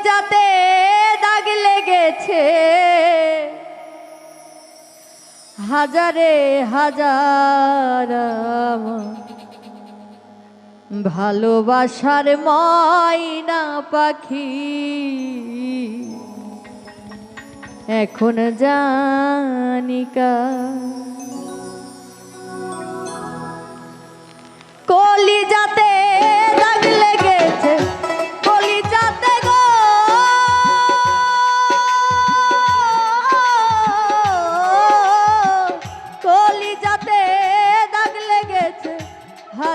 কলিজাতে দাগ লেগেছে। হাজারে হাজার ভালোবাসার ময়না পাখি। এখন জানিকা কলিজাতে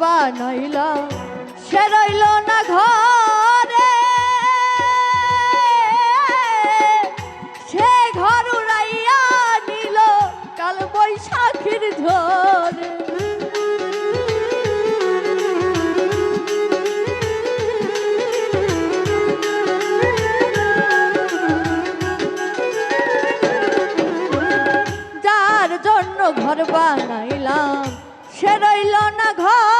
ঘর বানাইলাম সে রইল না ঘরে। সে ঘর উড়াইয়া নিল কাল বৈশাখীর জন্য ঘর বানাইলাম, সে রইল না ঘরে।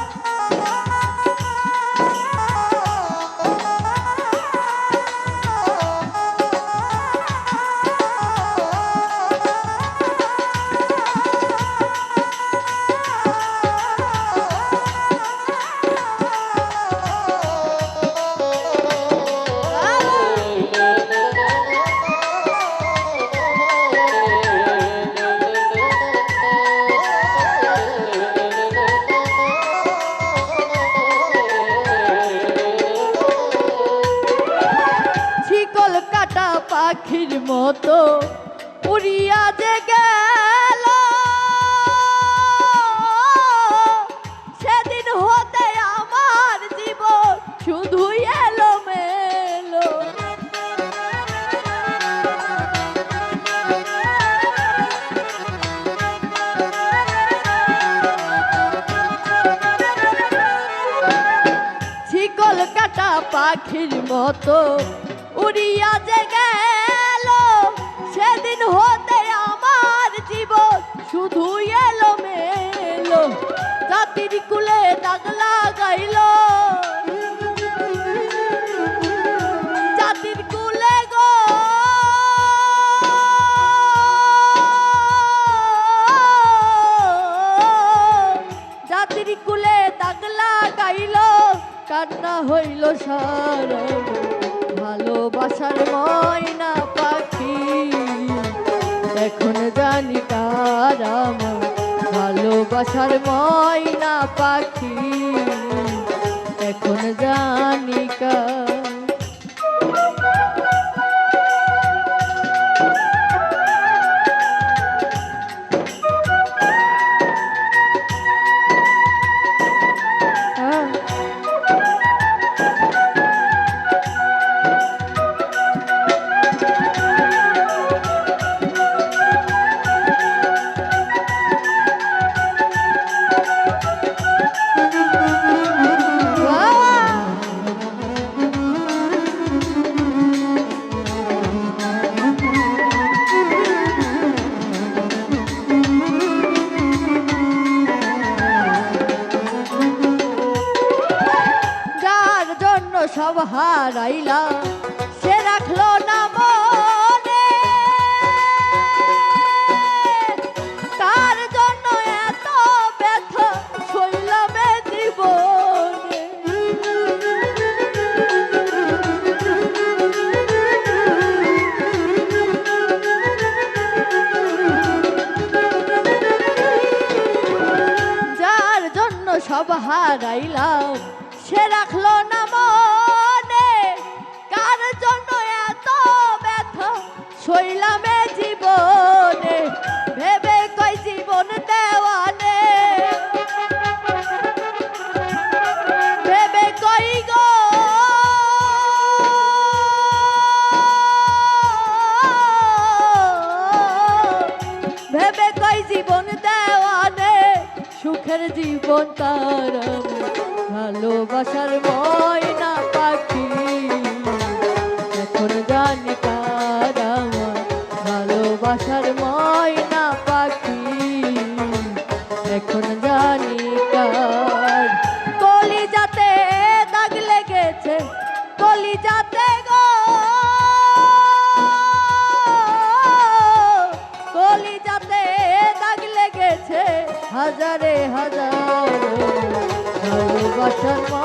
মতো উড়িয়া যে গেল। সেদিন হতে আমার জীবন শুধু এলো মেলো শিকল কাটা পাখির মতো উড়িয়া যে গেল। হইল সারা ভালোবাসার ময়না পাখি। এখন জানি তার আমার ভালোবাসার ময়না সব হারাইলাম সে রাখল না মনে। তার জন্য এত ব্যথা শৈলমে জীবনে। যার জন্য সব হারাইলাম সে রাখল না শৈলামে জীবনে, ভেবে কই জীবন দেওয়ানে? ভেবে কই গো? ভেবে কই জীবন দেওয়ানে? সুখের জীবন তার ভালোবাসার ময়না পাখি হাজারে হাজার ভালোবাসার